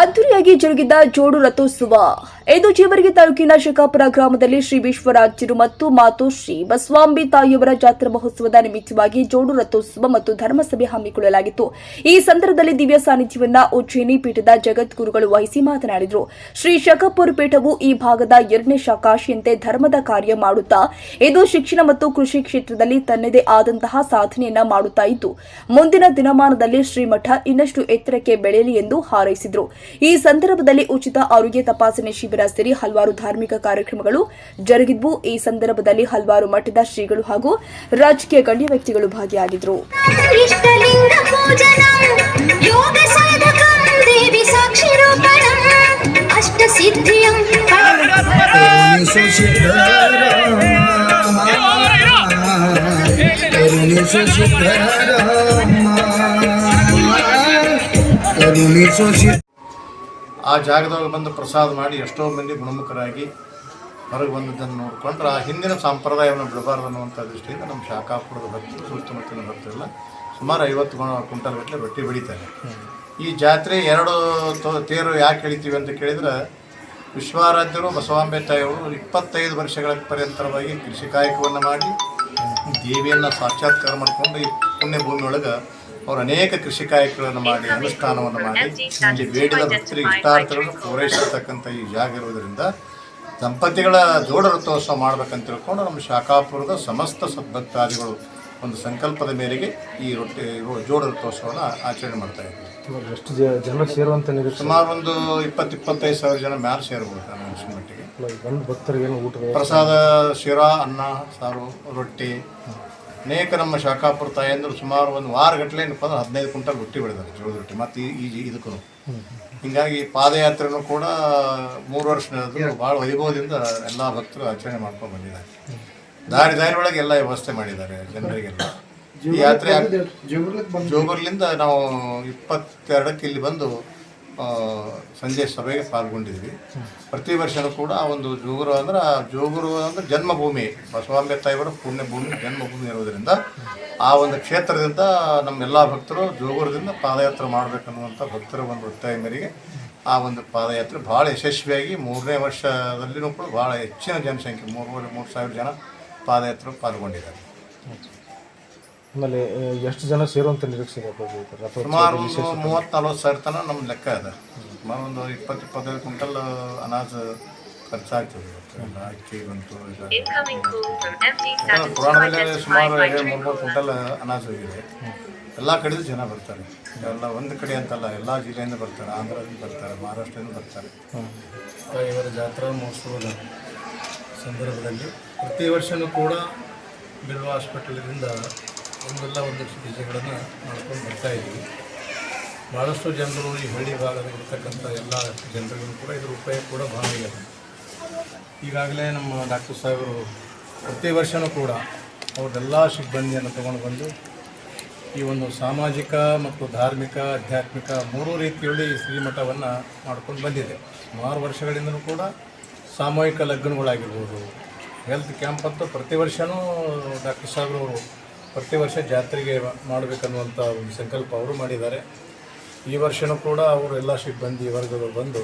ಅದ್ದೂರಿಯಾಗಿ ಜರುಗಿದ ಜೋಡು ರಥೋತ್ಸವ. ಇದು ಜೇವರಿಗೆ ತಾಲೂಕಿನ ಶಿಕಾಪುರ ಗ್ರಾಮದಲ್ಲಿ ಶ್ರೀ ವಿಶ್ವರಾಜ್ಯರು ಮತ್ತು ಮಾತು ಶ್ರೀ ಬಸವಾಂಬಿ ತಾಯಿಯವರ ಜಾತ್ರಾ ಮಹೋತ್ಸವದ ನಿಮಿತ್ತವಾಗಿ ಜೋಡು ರಥೋತ್ಸವ ಮತ್ತು ಧರ್ಮಸಭೆ ಹಮ್ಮಿಕೊಳ್ಳಲಾಗಿತ್ತು. ಈ ಸಂದರ್ಭದಲ್ಲಿ ದಿವ್ಯ ಸಾನ್ನಿಧ್ಯವನ್ನ ಉಜ್ಜಯಿನಿ ಪೀಠದ ಜಗದ್ಗುರುಗಳು ವಹಿಸಿ ಮಾತನಾಡಿದರು. ಶ್ರೀ ಶಕಾಪುರ ಪೀಠವು ಈ ಭಾಗದ ಎರಡನೇ ಶಾಖಾಶಿಯಂತೆ ಧರ್ಮದ ಕಾರ್ಯ ಮಾಡುತ್ತಾ, ಇದು ಶಿಕ್ಷಣ ಮತ್ತು ಕೃಷಿ ಕ್ಷೇತ್ರದಲ್ಲಿ ತನ್ನದೇ ಆದಂತಹ ಸಾಧನೆಯನ್ನ ಮಾಡುತ್ತಾ ಇದ್ದು ಮುಂದಿನ ದಿನಮಾನದಲ್ಲಿ ಶ್ರೀಮಠ ಇನ್ನಷ್ಟು ಎತ್ತರಕ್ಕೆ ಬೆಳೆಯಲಿ ಎಂದು ಹಾರೈಸಿದರು. ಈ ಸಂದರ್ಭದಲ್ಲಿ ಉಚಿತ ಆರೋಗ್ಯ ತಪಾಸಣೆ ಶಿಬಿರ ಸೇರಿ ಹಲವಾರು ಧಾರ್ಮಿಕ ಕಾರ್ಯಕ್ರಮಗಳು ಜರುಗಿದ್ವು. ಈ ಸಂದರ್ಭದಲ್ಲಿ ಹಲವಾರು ಮಠದ ಶ್ರೀಗಳು ಹಾಗೂ ರಾಜಕೀಯ ಗಣ್ಯ ವ್ಯಕ್ತಿಗಳು ಭಾಗಿಯಾಗಿದ್ರು ಕರುಣಿಸು ಸಿದ್ಧರಾಮ ಕರುಣಿಸು ಸಿದ್ಧರಾಮ ಕರುಣಿಸು ಸಿದ್ಧ ಆ ಜಾಗದೊಳಗೆ ಬಂದು ಪ್ರಸಾದ ಮಾಡಿ ಎಷ್ಟೋ ಮಂದಿ ಗುಣಮುಖರಾಗಿ ಹೊರಗೆ ಬಂದದ್ದನ್ನು ನೋಡಿಕೊಂಡ್ರೆ ಆ ಹಿಂದಿನ ಸಂಪ್ರದಾಯವನ್ನು ಬಿಡಬಾರ್ದು ಅನ್ನುವಂಥ ದೃಷ್ಟಿಯಿಂದ ನಮ್ಮ ಶಾಖಾಪುರದ ಭಕ್ತರು ಸುತ್ತಮುತ್ತಲಿನ ಭಕ್ತರೆಲ್ಲ ಸುಮಾರು ಐವತ್ತು ಕ್ವಿಂಟಲ್ ಗಟ್ಟಲೆ ರೊಟ್ಟಿ ಬೆಳೀತಾರೆ. ಈ ಜಾತ್ರೆ ಎರಡು ತೇರು ಯಾಕೆ ಹೇಳ್ತೀವಿ ಅಂತ ಕೇಳಿದ್ರೆ ವಿಶ್ವಾರಾಧ್ಯರು ಬಸವಾಂಬೆ ತಾಯಿಯವರು ಇಪ್ಪತ್ತೈದು ವರ್ಷಗಳ ಪರ್ಯಂತರವಾಗಿ ಕೃಷಿ ಕಾಯಕವನ್ನು ಮಾಡಿ ದೇವಿಯನ್ನು ಸಾಕ್ಷಾತ್ಕಾರ ಮಾಡಿಕೊಂಡು ಪುಣ್ಯ ಭೂಮಿಯೊಳಗೆ ಅವರು ಅನೇಕ ಕೃಷಿ ಕಾಯಕಗಳನ್ನು ಮಾಡಿ ಅನುಷ್ಠಾನವನ್ನು ಮಾಡಿ ಇಲ್ಲಿ ಬೇಡದ ಭಕ್ತರಿಗೆ ಇಷ್ಟಾರ್ಥಗಳನ್ನು ಪೂರೈಸಿರ್ತಕ್ಕಂಥ ಈ ಜಾಗ ಇರುವುದರಿಂದ ದಂಪತಿಗಳ ಜೋಡ ರಥೋತ್ಸವ ಮಾಡ್ಬೇಕಂತ ತಿಳ್ಕೊಂಡು ನಮ್ಮ ಶಾಖಾಪುರದ ಸಮಸ್ತ ಸದ್ಭಕ್ತಾದಿಗಳು ಒಂದು ಸಂಕಲ್ಪದ ಮೇರೆಗೆ ಈ ರೊಟ್ಟಿ ಜೋಡ ರಥೋತ್ಸವನ ಆಚರಣೆ ಮಾಡ್ತಾ ಇದ್ದೀವಿ ಎಷ್ಟು ಜನ ಸೇರುವಂತ ಸುಮಾರು ಒಂದು ಇಪ್ಪತ್ತು ಇಪ್ಪತ್ತೈದು ಸಾವಿರ ಜನ ಮ್ಯಾಲ ಸೇರ್ಬೋದು ನಾನು ಮಟ್ಟಿಗೆ. ಬಂದು ಭಕ್ತರಿಗೆ ಏನು ಪ್ರಸಾದ ಶಿರಾ ಅನ್ನ ಸಾರು ರೊಟ್ಟಿ ಅನೇಕ ನಮ್ಮ ಶಾಖಾಪುರ ತಾಯಂದರು ಸುಮಾರು ಒಂದು ವಾರಗಟ್ಟಲೆ ಏನಪ್ಪ ಅಂದ್ರೆ ಹದಿನೈದು ಕ್ವಿಂಟಲ್ ರೊಟ್ಟಿ ಬೆಳೆದಾರೆ ಜೋಳದ ರೊಟ್ಟಿ. ಮತ್ತು ಈ ಇದಕ್ಕೂ. ಹಿಂಗಾಗಿ ಪಾದಯಾತ್ರೆನೂ ಕೂಡ ಮೂರು ವರ್ಷದ ಭಾಳ ವೈಭವದಿಂದ ಎಲ್ಲ ಭಕ್ತರು ಆಚರಣೆ ಮಾಡ್ಕೊಂಡು ಬಂದಿದ್ದಾರೆ. ದಾರಿ ದಾರಿ ಒಳಗೆ ಎಲ್ಲ ವ್ಯವಸ್ಥೆ ಮಾಡಿದ್ದಾರೆ ಜನರಿಗೆಲ್ಲ. ಈ ಯಾತ್ರೆ ಜೋಗರ್ಲಿಂದ ನಾವು ಇಪ್ಪತ್ತೆರಡಕ್ಕೆ ಇಲ್ಲಿ ಬಂದು ಸಂಜೆ ಸಭೆಗೆ ಪಾಲ್ಗೊಂಡಿದ್ವಿ. ಪ್ರತಿ ವರ್ಷನೂ ಕೂಡ ಆ ಒಂದು ಜೋಗುರು ಅಂದ್ರೆ, ಆ ಜೋಗುರು ಅಂದ್ರೆ ಜನ್ಮಭೂಮಿ. ಬಸವಾಂಬೆ ತಾಯಿಯವರ ಪುಣ್ಯಭೂಮಿ, ಜನ್ಮಭೂಮಿ ಇರೋದರಿಂದ ಆ ಒಂದು ಕ್ಷೇತ್ರದಿಂದ ನಮ್ಮೆಲ್ಲ ಭಕ್ತರು ಜೋಗುರದಿಂದ ಪಾದಯಾತ್ರೆ ಮಾಡಬೇಕನ್ನುವಂಥ ಭಕ್ತರ ಒಂದು ಒತ್ತಾಯ ಮೇರೆಗೆ ಆ ಒಂದು ಪಾದಯಾತ್ರೆ ಭಾಳ ಯಶಸ್ವಿಯಾಗಿ ಮೂರನೇ ವರ್ಷದಲ್ಲಿನೂ ಕೂಡ ಭಾಳ ಹೆಚ್ಚಿನ ಜನಸಂಖ್ಯೆ, ಮೂರುವರೆ, ಮೂರು ಸಾವಿರ ಜನ ಪಾದಯಾತ್ರೆ ಪಾಲ್ಗೊಂಡಿದ್ದಾರೆ. ಆಮೇಲೆ ಎಷ್ಟು ಜನ ಸೇರುವಂತ ನಿರೀಕ್ಷೆ ಇದೆ ಸುಮಾರು ಒಂದು ಮೂವತ್ತು ನಲ್ವತ್ತು ಸಾವಿರ ತನಕ ನಮ್ಮ ಲೆಕ್ಕ ಇದೆ. ಸುಮಾರು ಒಂದು ಇಪ್ಪತ್ತು ಇಪ್ಪತ್ತೈದು ಕ್ವಿಂಟಲ್ ಅನಾಜ್ ಖರ್ಚಾಗ್ತದೆ ಇವತ್ತು. ಎಲ್ಲ ಅಕ್ಕಿ ಬಂತು ಪುರಾಣದಲ್ಲಿ ಸುಮಾರು ಎರಡು ಮೂರು ಮೂರು ಕ್ವಿಂಟಲ್ ಅನಾಜ್ ಹೋಗಿದೆ. ಎಲ್ಲ ಕಡೆದು ಜನ ಬರ್ತಾರೆ. ಎಲ್ಲ ಒಂದು ಕಡೆ ಅಂತಲ್ಲ ಎಲ್ಲ ಜಿಲ್ಲೆಯಿಂದ ಬರ್ತಾರೆ. ಆಂಧ್ರದಿಂದ ಬರ್ತಾರೆ ಮಹಾರಾಷ್ಟ್ರದಿಂದ ಬರ್ತಾರೆ. ಇವರ ಜಾತ್ರಾ ಮಹೋತ್ಸವದ ಸಂದರ್ಭದಲ್ಲಿ ಪ್ರತಿ ವರ್ಷವೂ ಕೂಡ ಬಿಲ್ವ ಹಾಸ್ಪಿಟಲಿಂದ ಒಂದಲ್ಲ ಒಂದಷ್ಟು ಬೀಜಗಳನ್ನು ಮಾಡ್ಕೊಂಡು ಬರ್ತಾ ಇದ್ದೀವಿ. ಭಾಳಷ್ಟು ಜನರು ಈ ಹಳ್ಳಿ ಭಾಗದಲ್ಲಿ ಇರ್ತಕ್ಕಂಥ ಎಲ್ಲ ಜನರಿಗೂ ಕೂಡ ಇದ್ರ ಉಪಯೋಗ ಕೂಡ ಭಾಳ ಇದೆ. ಈಗಾಗಲೇ ನಮ್ಮ ಡಾಕ್ಟರ್ ಸಾಹೇಬರು ಪ್ರತಿ ವರ್ಷವೂ ಕೂಡ ಅವ್ರದ್ದೆಲ್ಲ ಸಿಬ್ಬಂದಿಯನ್ನು ತಗೊಂಡು ಬಂದು ಈ ಒಂದು ಸಾಮಾಜಿಕ ಮತ್ತು ಧಾರ್ಮಿಕ, ಆಧ್ಯಾತ್ಮಿಕ ಮೂರು ರೀತಿಯಲ್ಲಿ ಶ್ರೀಮಠವನ್ನು ಮಾಡ್ಕೊಂಡು ಬಂದಿದೆ. ಸುಮಾರು ವರ್ಷಗಳಿಂದಲೂ ಕೂಡ ಸಾಮೂಹಿಕ ಲಗ್ನಗಳಾಗಿರ್ಬೋದು ಹೆಲ್ತ್ ಕ್ಯಾಂಪ್ ಅಂತೂ ಪ್ರತಿ ವರ್ಷವೂ ಡಾಕ್ಟರ್ ಸಾಹೇಬ್ರವರು ಪ್ರತಿ ವರ್ಷ ಜಾತ್ರೆಗೆ ಮಾಡಬೇಕನ್ನುವಂಥ ಒಂದು ಸಂಕಲ್ಪ ಅವರು ಮಾಡಿದ್ದಾರೆ. ಈ ವರ್ಷವೂ ಕೂಡ ಅವರು ಎಲ್ಲ ಸಿಬ್ಬಂದಿ ವರ್ಗದವರು ಬಂದು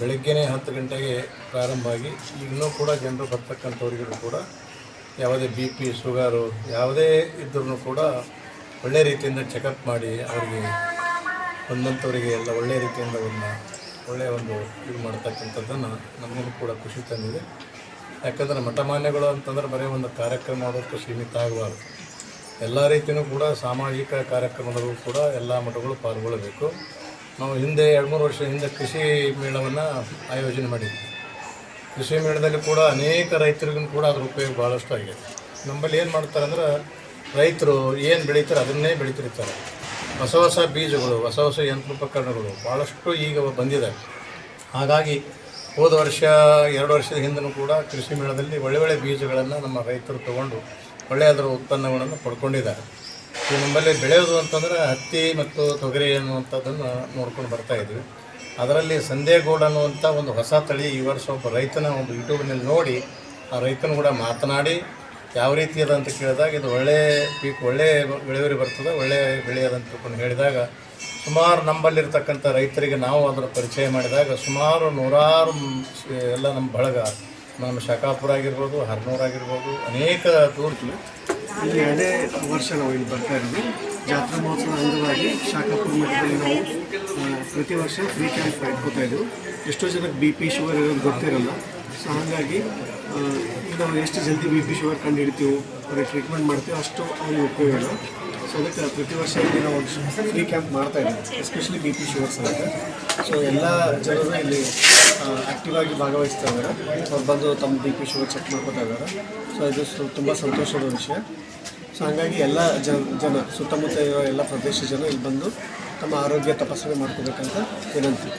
ಬೆಳಗ್ಗೆನೇ ಹತ್ತು ಗಂಟೆಗೆ ಪ್ರಾರಂಭ ಆಗಿ ಇನ್ನೂ ಕೂಡ ಜನರು ಬರ್ತಕ್ಕಂಥವ್ರಿಗೂ ಕೂಡ ಯಾವುದೇ ಬಿ ಪಿ ಶುಗರು ಯಾವುದೇ ಇದ್ರೂ ಕೂಡ ಒಳ್ಳೆಯ ರೀತಿಯಿಂದ ಚೆಕಪ್ ಮಾಡಿ ಅವರಿಗೆ ಬಂದಂಥವರಿಗೆ ಎಲ್ಲ ಒಳ್ಳೆಯ ರೀತಿಯಿಂದ ಅವ್ರನ್ನ ಒಳ್ಳೆಯ ಒಂದು ಇದು ಮಾಡ್ತಕ್ಕಂಥದ್ದನ್ನು ನಮಗೂ ಕೂಡ ಖುಷಿ ತಂದಿದೆ. ಯಾಕಂದರೆ ಮಠಮಾನ್ಯಗಳು ಅಂತಂದ್ರೆ ಬರೀ ಒಂದು ಕಾರ್ಯಕ್ರಮ ಮಾಡೋದಕ್ಕೆ ಸೀಮಿತ ಆಗಬಾರ್ದು. ಎಲ್ಲ ರೀತಿಯೂ ಕೂಡ ಸಾಮಾಜಿಕ ಕಾರ್ಯಕ್ರಮದಲ್ಲೂ ಕೂಡ ಎಲ್ಲ ಮಠಗಳು ಪಾಲ್ಗೊಳ್ಳಬೇಕು. ನಾವು ಹಿಂದೆ ಎರಡು ಮೂರು ವರ್ಷ ಹಿಂದೆ ಕೃಷಿ ಮೇಳವನ್ನು ಆಯೋಜನೆ ಮಾಡಿದ್ವಿ. ಕೃಷಿ ಮೇಳದಲ್ಲಿ ಕೂಡ ಅನೇಕ ರೈತರಿಗೂ ಕೂಡ ಅದರ ಉಪಯೋಗ ಭಾಳಷ್ಟು ಆಗಿದೆ. ನಮ್ಮಲ್ಲಿ ಏನು ಮಾಡ್ತಾರೆ ಅಂದ್ರೆ ರೈತರು ಏನು ಬೆಳೀತಾರೆ ಅದನ್ನೇ ಬೆಳೀತಿರ್ತಾರೆ. ಹೊಸ ಹೊಸ ಬೀಜಗಳು, ಹೊಸ ಹೊಸ ಯಂತ್ರೋಪಕರಣಗಳು ಭಾಳಷ್ಟು ಈಗ ಬಂದಿದೆ. ಹಾಗಾಗಿ ಹೋದ ವರ್ಷ, ಎರಡು ವರ್ಷದ ಹಿಂದೂ ಕೂಡ ಕೃಷಿ ಮೇಳದಲ್ಲಿ ಒಳ್ಳೆ ಒಳ್ಳೆ ಬೀಜಗಳನ್ನು ನಮ್ಮ ರೈತರು ತಗೊಂಡು ಒಳ್ಳೆಯ ಅದರ ಉತ್ಪನ್ನಗಳನ್ನು ಪಡ್ಕೊಂಡಿದ್ದಾರೆ. ಈ ನಮ್ಮಲ್ಲಿ ಬೆಳೆಯೋದು ಅಂತಂದರೆ ಹತ್ತಿ ಮತ್ತು ತೊಗರಿ ಅನ್ನುವಂಥದ್ದನ್ನು ನೋಡ್ಕೊಂಡು ಬರ್ತಾ ಇದ್ವಿ. ಅದರಲ್ಲಿ ಸಂದೇಗೌಡ ಅನ್ನುವಂಥ ಒಂದು ಹೊಸ ತಳಿ ಈ ವರ್ಷ ಒಬ್ಬ ರೈತನ ಒಂದು ಯೂಟ್ಯೂಬ್ನಲ್ಲಿ ನೋಡಿ ಆ ರೈತನ ಕೂಡ ಮಾತನಾಡಿ ಯಾವ ರೀತಿ ಅದ ಅಂತ ಕೇಳಿದಾಗ ಇದು ಒಳ್ಳೆಯ ಪೀಕ್ ಒಳ್ಳೆಯ ಇಳುವರಿ ಬರ್ತದೆ ಒಳ್ಳೆಯ ಬೆಳೆ ಅದ ಹೇಳಿದಾಗ ಸುಮಾರು ನಂಬಲ್ಲಿರ್ತಕ್ಕಂಥ ರೈತರಿಗೆ ನಾವು ಅದರ ಪರಿಚಯ ಮಾಡಿದಾಗ ಸುಮಾರು ನೂರಾರು ಎಲ್ಲ ನಮ್ಮ ಬಳಗ ನಮ್ಮ ಶಾಖಾಪುರ ಆಗಿರ್ಬೋದು, ಹರ್ನೂರು ಆಗಿರ್ಬೋದು, ಅನೇಕ ತೋರ್ತೀವಿ. ಇಲ್ಲಿ ಎರಡೇ ವರ್ಷ ನಾವು ಇಲ್ಲಿ ಬರ್ತಾ ಇದ್ದೀವಿ ಜಾತ್ರಾ ಮಹೋತ್ಸವದ ಅಂಗವಾಗಿ ಶಾಖಾಪುರ ಮಠದಲ್ಲಿ ನಾವು ಪ್ರತಿ ವರ್ಷ ಫ್ರೀ ಕ್ಯಾಂಪ್ ಇಟ್ಕೋತಾ ಇದ್ದೀವಿ. ಎಷ್ಟೋ ಜನಕ್ಕೆ ಬಿ ಪಿ ಶುಗರ್ ಇರೋದು ಗೊತ್ತಿರಲ್ಲ. ಸೊ ಹಾಗಾಗಿ ನಾವು ಎಷ್ಟು ಜಲ್ದಿ ಬಿ ಪಿ ಶುಗರ್ ಕಂಡು ಹಿಡ್ತೀವಿ ಅವ್ರಿಗೆ ಟ್ರೀಟ್ಮೆಂಟ್ ಮಾಡ್ತೀವಿ ಅಷ್ಟು ಅವ್ರಿಗೆ ಉಪಯೋಗ ಸೊ ಅದಕ್ಕೆ ಪ್ರತಿ ವರ್ಷ ಇಲ್ಲಿ ನಾವು ಫ್ರೀ ಕ್ಯಾಂಪ್ ಮಾಡ್ತಾ ಇದ್ದೀವಿ ಎಸ್ಪೆಷಲಿ ಬಿ ಪಿ ಶುಗರ್ಸ್ ಅಂತ ಸೊ ಎಲ್ಲ ಜನರು ಇಲ್ಲಿ ಆ್ಯಕ್ಟಿವ್ ಆಗಿ ಭಾಗವಹಿಸ್ತಾ ಇದ್ದಾರೆ. ಅವ್ರು ಬಂದು ತಮ್ಮ ಬಿ ಪಿ ಶುಗರ್ ಚೆಕ್ ಮಾಡ್ಕೋತಾ ಇದ್ದಾರೆ. ಸೊ ಇದು ತುಂಬ ಸಂತೋಷದ ವಿಷಯ. ಸೊ ಹಾಗಾಗಿ ಎಲ್ಲ ಜನ ಜನ, ಸುತ್ತಮುತ್ತ ಇರೋ ಎಲ್ಲ ಪ್ರದೇಶ ಜನ ಇಲ್ಲಿ ಬಂದು ತಮ್ಮ ಆರೋಗ್ಯ ತಪಾಸಣೆ ಮಾಡ್ಕೋಬೇಕಂತ ವಿನಂತಿ.